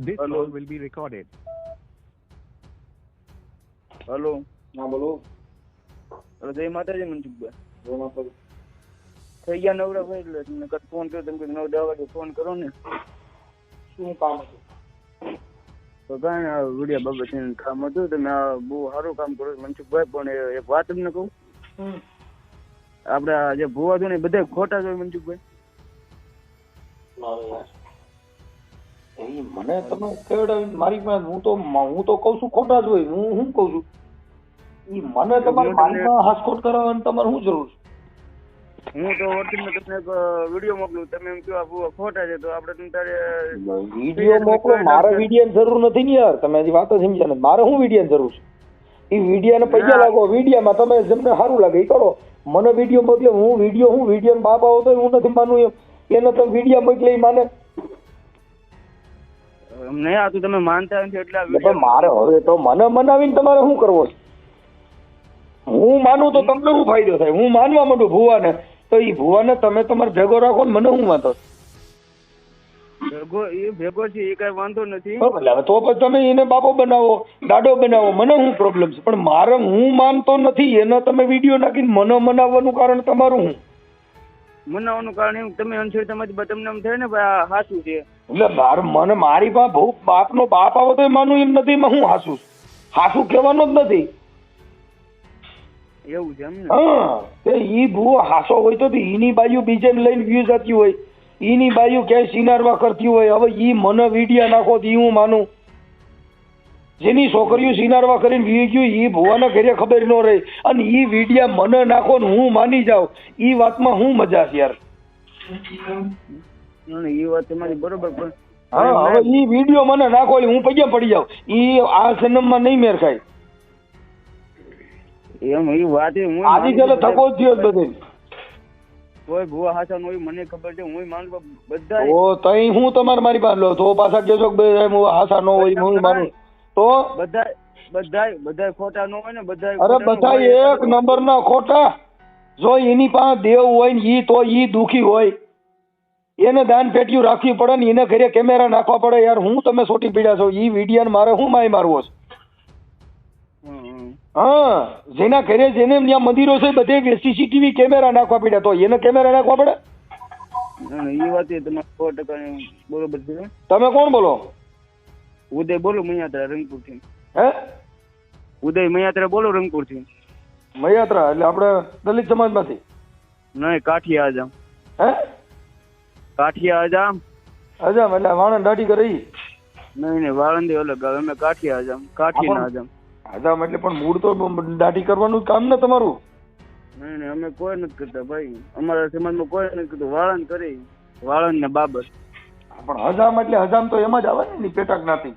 This Hello. call will be recorded. Hello હા બોલો hello જય માતાજી મનસુખભાઈ જય માતાજી. થઈ ગયા નવરા ભાઈ એટલે તમને કદ ફોન કર્યો તમે કીધું નવ દસ વાગે ફોન કરો ને શું કામ હતું? તો કાંઈ આ વીડિયો બાબતે કામ હતું તમે આ બહુ સારું કામ કરો છો મનસુખભાઈ પણ એ એક વાત તમને કહું આપણે આ જે ભૂવા છો ને એ બધા ખોટા છે મનસુખભાઈ મારે યાર એ મને તમે કેવડાવીને મારી પાસે હું તો હું તો કઉ છું ખોટા જ હોય. હું શું કહું છું? ઈ મને તમારે મારી પાસે હાસકોટ કરાવવાની તમારે શું જરૂર છે? હું તો વોટ્સએપમાં તમને એક વીડિયો મોકલું. તમે એમ કહો આ ખોટા છે. તો આપણે તમે તારે વીડિયો મોકલો. મારે વીડિયો જરૂર નથી ને યાર. તમે હજી વાત સમજ્યા ને મારે શું વીડિયો જરૂર છે? એ વીડિયો ને પૈસા લાગો. વિડીયોમાં તમે જેમને સારું લાગે એ કરો. મને વીડિયો મોકલે. હું વીડિયો હું વીડિયો બાપ આવો તો હું નથી માનું એમ. એને તમે વીડિયો મોકલે ઈ માને. નહીં આ તમે માનતા નથી એટલે મારે હવે તો મને મનાવીને તમારે શું કરવો છે? હું માનું તો તમને શું ફાયદો થાય? હું માનવા માંડું ભુવાને. તો એ ભુવાને તમે તમારે ભેગો રાખો ને મને શું વાંધો? ભેગો એ ભેગો છે એ કઈ વાંધો નથી. હવે તો પછી તમે એને બાપો બનાવો દાડો બનાવો મને શું પ્રોબ્લેમ છે? પણ મારે હું માનતો નથી એનો તમે વીડિયો નાખીને મને મનાવવાનું કારણ તમારું હું મનાવવાનું કારણ એવું તમે અંધશ્રદ્ધામાંથી બ- તમને એમ થાય ને ભાઈ આ સાચું છે. એટલે માર મને મારી પાસે બહુ બાપનો બાપ આવો તો માનું એમ નથી એમાં હું હાસું હાસું કહેવાનો જ નથી. એવું છે એમ હા તે ઈ ભૂવો હાસો હોય તો ઈની બાજુ બીજે લઈને વ્યૂ જતી હોય. ઈની બાજુ ક્યાંય સિનારવા કરતી હોય. હવે ઈ મને વિડિયા નાખો તો ઈ હું માનું. જેની છોકરીઓ સિનારવા કરીને વ્યૂ ગયું ઈ ભુવાને ઘરે ખબર ન રહી. અને ઈ વિડિયા મને નાખો ને હું માની જાઉં. ઈ વાતમાં હું મજા છે યાર? એ વાત તમારી બરોબર પણ હા હવે ઈ વિડિયો મને નાખો હું પગે પડી જાઉં. ઈ આ જન્મમાં નહીં મેર ખાય. એમ એ વાત હું આજી ચાલે થકો જ થયો બધે. કોઈ ભૂવા હાસા નો મને ખબર છે હું માનું બધા તો તઈ હું તમારે મારી પાસે લો તો પાછા કેજો કે હું હાસા નો હોય હું માનું. તો? બધા બધા બધા ખોટા નો હોય ને બધા અરે બધા એક નંબર ના ખોટા. જો એની પાસે દેવ હોય ને ઈ તો ઈ દુખી હોય. એને દાન પેટ્યું રાખવી પડે ને એને ઘરે કેમેરા નાખવા પડે યાર હું તમે સોટી પીડ્યા છો એ વિડિયા મારે હું માય મારવો છે? હા જેના ઘરે જેને ત્યાં મંદિરો છે બધે સીસીટીવી કેમેરા નાખવા પડ્યા તો એને કેમેરા નાખવા પડે? એ વાત એ તમારે સો ટકા બરોબર છે. તમે કોણ બોલો? ઉદય બોલો મૈયાત્રા રંગપુરથી હે? ઉદય મૈયાત્રા બોલો રંગપુરથી મૈયાત્રા એટલે આપણે દલિત સમાજમાંથી? નહીં કાઠિયા આજામ હે? કાઠિયા હજામ હજામ એટલે વાણંદ દાઢી કરી નહીં નહીં વાળંદી અલગ આવે. અમે કાઠિયા હજામ કાઠી ના હજામ હજામ એટલે પણ મૂળ તો દાઢી કરવાનું કામ ને તમારું? નહીં નહીં અમે કોઈ નથી કરતા ભાઈ. અમારા સમાજમાં કોઈ નથી કરતું. વાળંદ કરી. વાળંદ ને બાબત પણ હજામ એટલે હજામ તો એમાં જ આવે ને પેટા જ્ઞાતિ.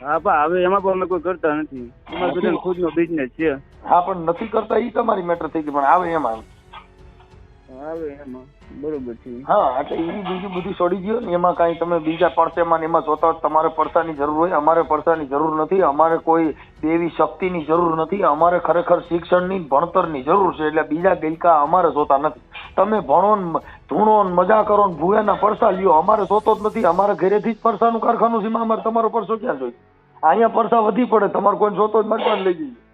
હા પણ હવે એમાં પણ અમે કોઈ કરતા નથી. અમારે બધાને ખુદનો બિઝનેસ છે. હા પણ નથી કરતા એ તમારી મેટર થઈ ગઈ પણ આવે એમાં. આવે એમાં. બરોબર છે. હા, એટલે એ બીજું બધું છોડી ગયો ને, એમાં કાંઈ તમે બીજા પડસેમાં ને એમાં જોતા તમારે પડસાની જરૂર હોય, અમારે પડસાની જરૂર નથી, અમારે કોઈ દેવી શક્તિની જરૂર નથી, અમારે ખરેખર શિક્ષણની, ભણતરની જરૂર છે, એટલે બીજા ગઈકા અમારે જોતા નથી. તમે ભણો ને, ધૂણો મજા કરો ને, ભૂયાના પરસા લ્યો, અમારે જોતો જ નથી, અમારે ઘરેથી જ પરસાનું કારખાનું છે અમારે તમારો પરસો ક્યાં જોઈએ અહીંયા પરસા વધી પડે, તમારે કોઈ જોતો જ મારી લઈ જઈએ.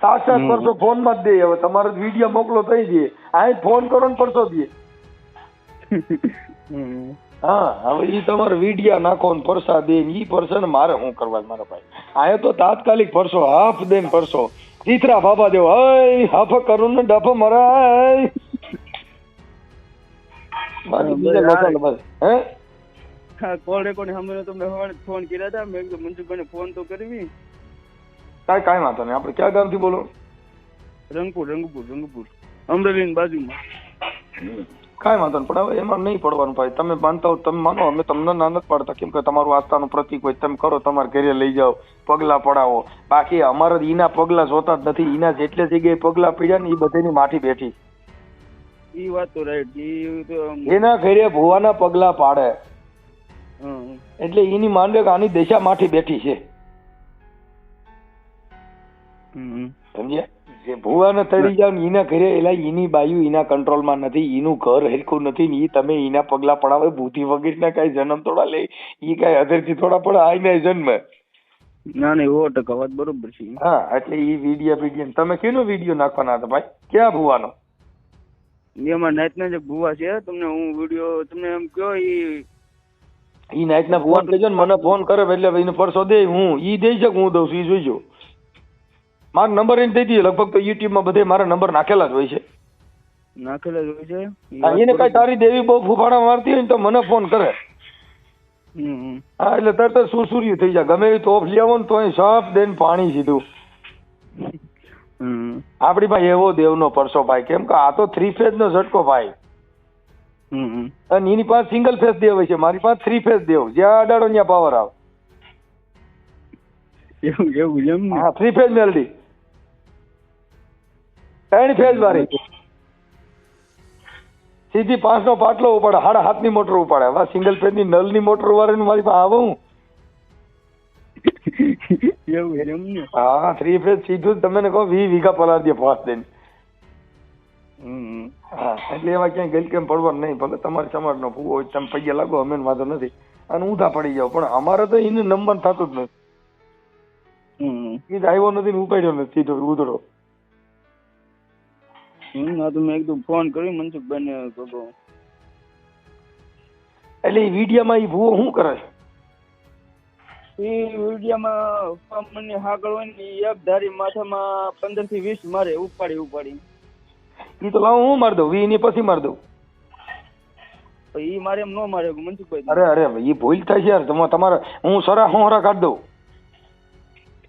સાક્ષાત હમ. ફોનમાં દે. હવે તમારો વીડિયો મોકલો થઈ દે. અહીં ફોન કરો ને પડસો દે. હા હવે ઈ તમારો વિડીયા નાખો ને પરસા દે ને ઈ પરસે ને મારે શું કરવા મારા ભાઈ? આયો તો તાત્કાલિક પરસો હાફ દે ને પરસો. ચિત્રા બાબા દેવ હય હાફ કરું ને ડફ મરાય. બાકી બીજા બસ હે? કોલ રેકોર્ડ સાંભળ્યો તમને સવારે ફોન કર્યા હતા. મેં કીધું મનસુખભાઈને ફોન તો કરવી. કાંઈ કાંઈ વાંધો નહીં. આપણે ક્યાં ગામથી બોલો? રંગપુર રંગપુર રંગપુર. અમરેલીની બાજુમાં. કાંઈ વાંધો નહીં પણ હવે એમાં નહીં પડવાનું ભાઈ. તમે માનતા હો તમે માનો અમે તમને ના નથી પાડતા. કેમ કે તમારું આસ્થાનું પ્રતિક હોય તમે કરો તમારે ઘરે લઈ જાઓ પગલાં પડાવો. બાકી અમારે ઈના પગલાં જોતા જ નથી. ઈના જેટલે જગ્યાએ પગલાં પડ્યા ને એ બધેની માઠી બેઠી. એ વાત તો રાઈટ એના ઘરે ભુવાના પગલાં પાડે. એટલે એની માંડે કે આની દેશા માઠી બેઠી છે. સમજ્યા? જે ભુવાને તળી જાવ ને એના ઘરે એલા એની બાયુ એના કંટ્રોલમાં નથી એનું ઘર હરખું નથી ને એ તમે એના પગલા પડાવે બુદ્ધિ વગેરેના કઈ જન્મ થોડા લે એ કઈ અધરથી થોડા પડે આઈને જન્મ. ના ના એવો ટકા વાત બરોબર છે. હા એટલે ઈ વીડિયો વીડિયો તમે કેનો વીડિયો નાખવાના હતા ભાઈ? ક્યાં ભુવાનો? એમાં નાઈટના જે ભૂવા છે તમને હું વીડિયો તમને એમ કયો ઈ ઈ નાઈટના ભુવાન કહેજો ને મને ફોન કરે એટલે એને પરસો દે હું ઈ દઈ શકું હું દઉં છું ઈ જોઈજો મારો નંબર એને દઈ દઈએ. લગભગ તો યુટ્યુબમાં બધે મારા નંબર નાખેલા જ હોય છે. નાખેલા જ હોય છે? એને કઈ તારી દેવી બહુ ફૂફાડા મારતી હોય ને તો મને ફોન કરે. હા એટલે તરત સુરસુર્યું થઈ જાય. ગમે એવી તોફ લઈ આવો ને તોય સાફ દઈને પાણી સીધું. આપણી પાસે એવો દેવનો પરસો ભાઈ. કેમ કે આ તો થ્રી ફેઝ નો ઝટકો ભાઈ. અને એની પાસે સિંગલ ફેઝ દેવ હોય છે. મારી પાસે થ્રી ફેઝ દેવ. જ્યાં અડાડો ત્યાં પાવર આવે. એવું એવું એમ હા થ્રી ફેઝ મેલડી ત્રણ ફેઝ વાળી સીધી પાંચ નો પાટલો ઉપાડે હાડ હાથની મોટર ઉપાડે. હવે સિંગલ ફેઝની નલની મોટર વાળી મારી પાસે આવું. એવું એમ ને? હા થ્રી ફેઝ સીધું જ તમે કહો વી વીઘા પલાર દે ફાસ્ટ દઈને હા એટલે એવા ક્યાંય ગલ કેમ પડવાનું નહીં ભલે તમારી સમાજનો ભૂવો હોય તમે પૈયા લાગો અમે વાંધો નથી. અને ઊંધા પડી જાવ પણ અમારે તો એને નંબર થતું જ નથી. એ આવ્યો નથી ને ઉપાડ્યો નથી સીધો ઉધડો હમ હા તો મેં એકદમ ફોન કર્યો મનસુખભાઈ ને કહો એટલે એ વિડીયામાં એ ભૂવો શું કરે? એ વિડીયોમાં મને હાકળ હોય ને એક ધારી માથામાં પંદરથી વીસ મારે ઉપાડી ઉપાડી. એ તો લાવો હું મારી દઉં? વી એની પછી મારી દઉં? એ મારે એમ ન મારે મનસુખભાઈ અરે અરે એ ભૂલ થાય છે યાર. તમારે તમારે હું સરા હોરા કાઢી દઉં?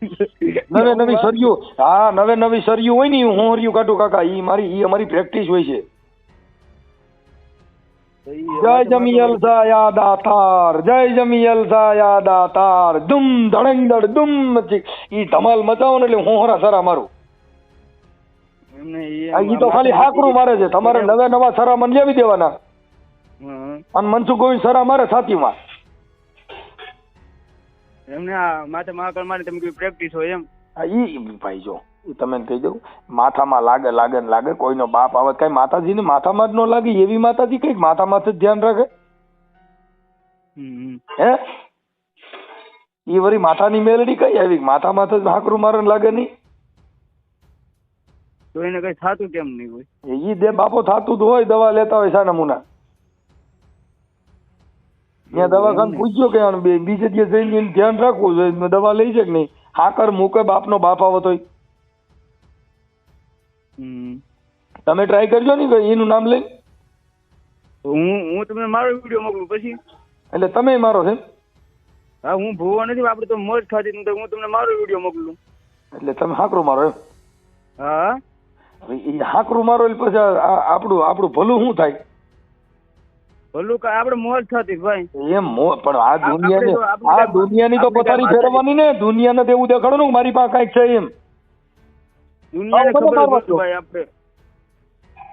નવે નવી સરિયું હા નવે નવી સરિયું હોય ને હું હરિયું કાઢું કાકા ઈ મારી ઈ અમારી પ્રેક્ટિસ હોય છે. જય જમિયલ સાયા દાતાર જય જમિયલ સાયા દાતાર દુમ ધડંગ દડ મચી ઈ ધમાલ મચાવો ને એટલે હું હરા સરા મારું. ઈ તો ખાલી હાકરું મારે છે તમારે નવે નવા સરા મન લેવી દેવાના. અને મનસુખ ગોવિંદ સરા મારે છાતીમાં એમને આ માથે મહાકાળ મારે તમે કીધું પ્રેક્ટિસ હોય એમ. હા ઈ ભાઈ જો ઈ તમને કહી દઉં માથામાં લાગે લાગે ને લાગે કોઈનો બાપ આવે કઈ માતાજીને માથામાં જ ન લાગે એવી માતાજી કંઈક માથામાં જ ધ્યાન રાખે? હમ હે? ઈ વળી માથાની મેલડી કઈ આવી? માથામાં જ હાકરું મારે ને લાગે નહીં. તો એને કઈ થાતું કેમ નહીં હોય? ઈ દે બાપો થાતું જ હોય દવા લેતા હોય સા નમૂના ત્યાં દવાખાને પૂછ્યો કે આનું બે- બીજે દિવસ જઈને ધ્યાન રાખવું જોઈએ દવા લઈ છે કે નહીં? હાકર મૂકે બાપનો બાપ આવે તોય. તમે ટ્રાય કરજો ને એનું નામ લઈ હું હું તમને મારો વીડિયો મોકલું પછી? એટલે તમે મારો છે હા હું ભૂવો નથી આપણે તો મોજ નથી તો હું તમને મારો વીડિયો મોકલું. એટલે તમે હાકરો મારો એમ. હા? એ હાકરું મારો એટલે પછી આપણું આપણું ભલું શું થાય? ભલું મોજ ખાતી ભાઈ. એમ પણ આ આપણે દુનિયાને તો- આપણે આ દુનિયાની તો પથારી ફેરવવાની ને. દુનિયાને તો દેખાડો ને મારી પાસે કંઈક છે એમ. આપણે.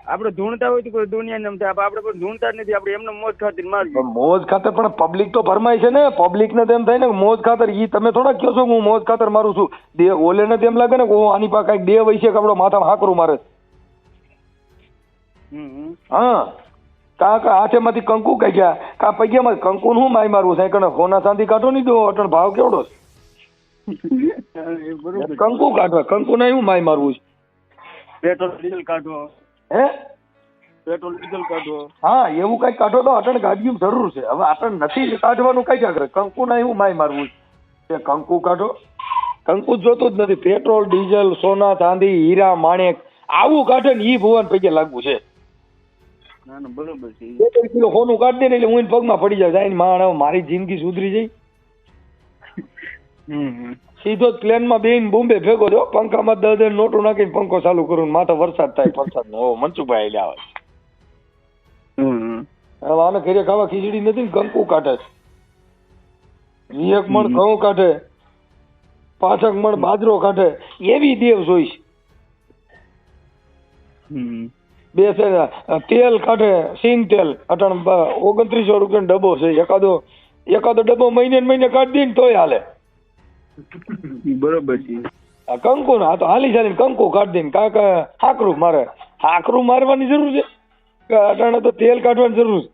આપણે ધૂણતા હોય તો કોઈ દુનિયાને એમ થાય. આપણે પણ ધૂણતા જ નથી. આપણે એમને મોજ ખાતર મારવી મોજ ખાતર પણ પબ્લિક તો ભરમાય છે ને. પબ્લિક ને તેમ થાય ને મોજ ખાતર ઈ તમે થોડા કહો છો હું મોજ ખાતર મારું છું. દે ઓલે ને તેમ લાગે ને કે હું આની પાસે કંઈક દેવ હોય છે કે આપડો માથામાં હાકરું મારે. હા. કા કા હાથેમાંથી કંકુ કાઢ્યા? કા પૈયામાં કંકુ નું માય મારવું? થાય કણે સોના ચાંદી કાઢો નહીં દો અટણ ભાવ કેવડો. કંકુ કાઢવા કંકુ ના હું માય મારવું છે? પેટ્રોલ ડીઝલ કાઢો. હે? પેટ્રોલ ડીઝલ કાઢો. હા એવું કઈ કાઢો તો અટણ ગાડીયું જરૂર છે. હવે અટણ નથી કાઢવાનું કઈ આગળ કંકુ ના હું માય મારવું છે? કંકુ કાઢો. કંકુ જોતું જ નથી. પેટ્રોલ ડીઝલ સોના ચાંદી હીરા માણેક. આવું કાઢે ને ઈ ભુવન પૈકી લાગવું છે. ના ના બરોબર છે. બે ત્રણ કિલો સોનું કાઢી દે ને એટલે હું એને પગમાં પડી જાય જાય માણ મારી જિંદગી સુધરી જાય હમ હમ. સીધો જ પ્લેનમાં બેન બોમ્બે ભેગો જો પંખામાં દસ દસ નોટો નાખીને પંખો ચાલુ કરું માથે વરસાદ થાય વરસાદ નો મનસુભાઈ એટલે આવે. હમ હમ. હવે આને ઘરે ખાવા ખીચડી નથી કંકુ કાઢે એક મણ ઘઉં કાઢે. પાછક મણ બાજરો કાઢે. એવી દેવ જોઈશ. હમ. બે છે તેલ કાઢે સિંગ તેલ. અટણ ઓગણત્રીસો રૂપિયાનો ડબ્બો છે. એકાદો એકાદો ડબ્બો મહિને ને મહિને કાઢી દે ને તોય હાલે. બરોબર છે. આ કંકુ હા તો હાલી ચાલીને કંકુ કાઢી દે કાંક હાકરું મારે. હાકરું મારવાની જરૂર છે? અટાણે તો તેલ કાઢવાની જરૂર છે?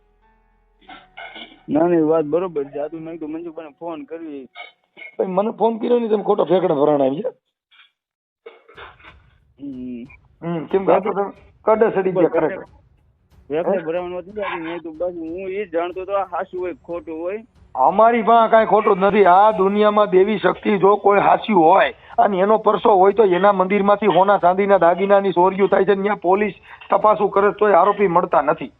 ના ના વાત બરોબર છે. આ તો મેં કીધું મંજુભાઈ ફોન કરવી. ભાઈ મને ફોન કર્યો નહીં તમે ખોટો ફેંકડા ભરાણા આવી. હમ. કેમ કે કડે સડી ગયા ખરેખર. અમારી પાસે કઈ ખોટું નથી. આ દુનિયામાં દેવી શક્તિ જો કોઈ હાસ્યું હોય અને એનો પરસો હોય તો એના મંદિરમાંથી હોના ચાંદીના દાગીનાની ચોરીઓ થાય છે ત્યાં પોલીસ તપાસું કરે તોય આરોપી મળતા નથી.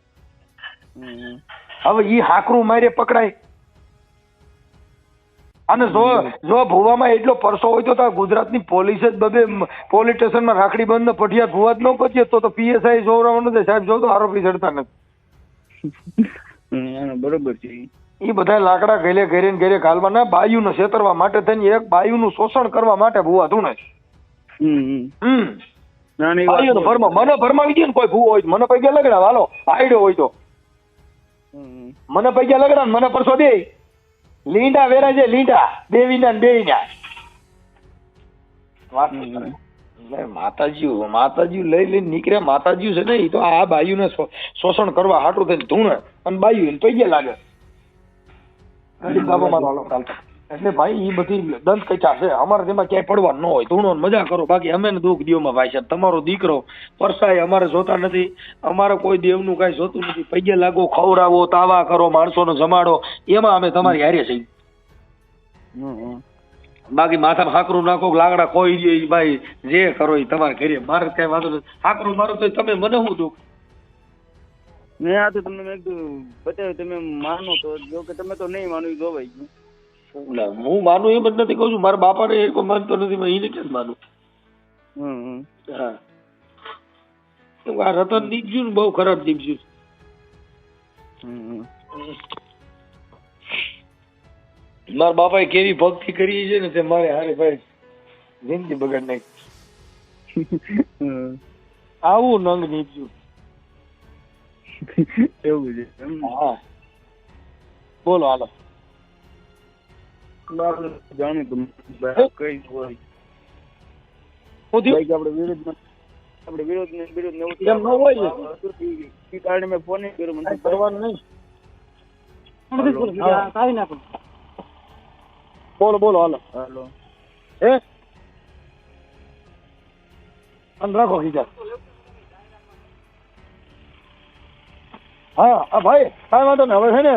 હવે ઈ હાકરું મારે પકડાય. અને જો જો ભુવામાં એટલો પરસો હોય તો ગુજરાતની પોલીસ જ બબે પોલીસ સ્ટેશનમાં રાખડી બંધ ને પટિયાત ભુવા જ ન પચીએ તો તો પીએસઆઈ જોવરાવાનું છે. સાહેબ જો તો આરોપી ચડતા નથી. બરોબર છે. એ બધા લાકડા ઘેલે ઘેરે ઘેરે ઘાલવા ના બાયુને છેતરવા માટે થઈને એક બાયુનું શોષણ કરવા માટે ભૂવા ધૂણે. હમ, મને ભરમાવી દે ને કોઈ ભૂવો હોય મને પૈકી લગડા હાલો આઈડો હોય તો. મને પૈકી લગડા ને મને પરસો દે. લીંડા વેરા છે લીંડા. દેવીના દેવીના માતાજી માતાજી લઈ લઈને નીકળ્યા. માતાજી છે ને એ તો આ બાયુને ને શોષણ કરવા હાટું થઈને ધૂણે. અને બાયુ એને પૈકી લાગે. બાબા મારો હાલો. ચાલતો. એટલે ભાઈ એ બધી દંત કચા છે. અમારે તેમાં ક્યાંય પડવા ન હોય. ધૂણો મજા કરો. બાકી અમે દુઃખ દિયોમાં ભાઈ સાહેબ. તમારો દીકરો પરસાય અમારે જોતા નથી. અમારે કોઈ દેવનું કાંઈ જોતું નથી. પૈયે લાગો ખવડાવો તાવા કરો માણસોને જમાડો. એમાં અમે તમારી હારે છીએ. બાકી માથામાં હાકરું નાખો લાકડા ખોઈ દે ભાઈ. જે કરો એ તમારે કરીએ મારે કઈ વાંધો નથી. હાકરું મારો તો તમે મને શું દુઃખ? મેં આ તો તમને મેં બતાવ્યું તમે માનો તો. જો કે તમે તો નહીં માનો એ ગયું ના, હું માનું એમ જ નથી કહું છું. મારા બાપાને એ માનતો નથી મેં એને કેમ માનું. હા. આ રતન દીપજ્યું ને બહુ ખરાબ હમ. મારા બાપાએ કેવી ભક્તિ કરી છે ને તે મારે હારે ભાઈ જિંદગી બગાડ નાખી. આવું નંગ નીપજ્યું એવું છે હા. બોલો હાલો. બરાબર જાણ્યું તું ભાઈ કઈ હોય. હું થયું? ભાઈ કે આપણે વિરોધમાં આપણે વિરોધ ને વિરોધ ને એમ ન હોય ને. હતું ઈ- ઈ કારણે મેં ફોન કર્યો મને કરવાનું નહીં. હાલો. બોલો બોલો હાલો. હાલો. હે? અને રાખો ખીચા હા ભાઈ કાંઈ વાંધો નહીં. હવે છે ને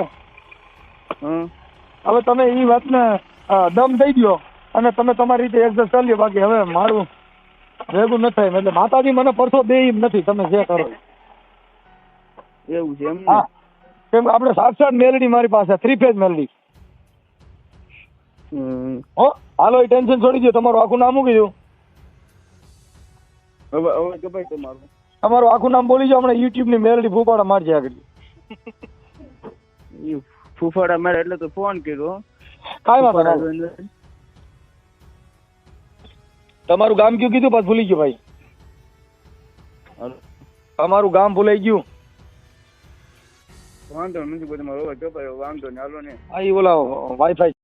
હમ. હવે તમે એ વાતને દમ દઈ દો અને તમે તમારી રીતે એડજસ્ટ કરી લો બાકી હવે મારું ભેગું ન થાય એટલે માતાજી મને પરસો દે એમ નથી. તમે જે કરો. એવું છે એમ હા. કેમ આપણે સાક્ષાત મેલડી મારી પાસે થ્રી ફેઝ મેલડી. હમ. હો હાલો એ ટેન્શન છોડી દો તમારું આખું નામ મૂકી દો હવે હવે કે ભાઈ તમારું. તમારું આખું નામ બોલી જાઓ. હમણાં યુટ્યુબની મેલડી ફૂપાડા મારજે આગળ. ફૂફાડા મારે એટલે તો ફોન કર્યો. કાંઈ વાંધો નહીં. તમારું ગામ કયું કીધું? પાછું ભૂલી ગયું ભાઈ. તમારું ગામ ભૂલાઈ ગયું? વાંધો તમારો જો ભાઈ વાંધો નહીં હાલો ને. આ ઈ ઓલા વાઈફાઈ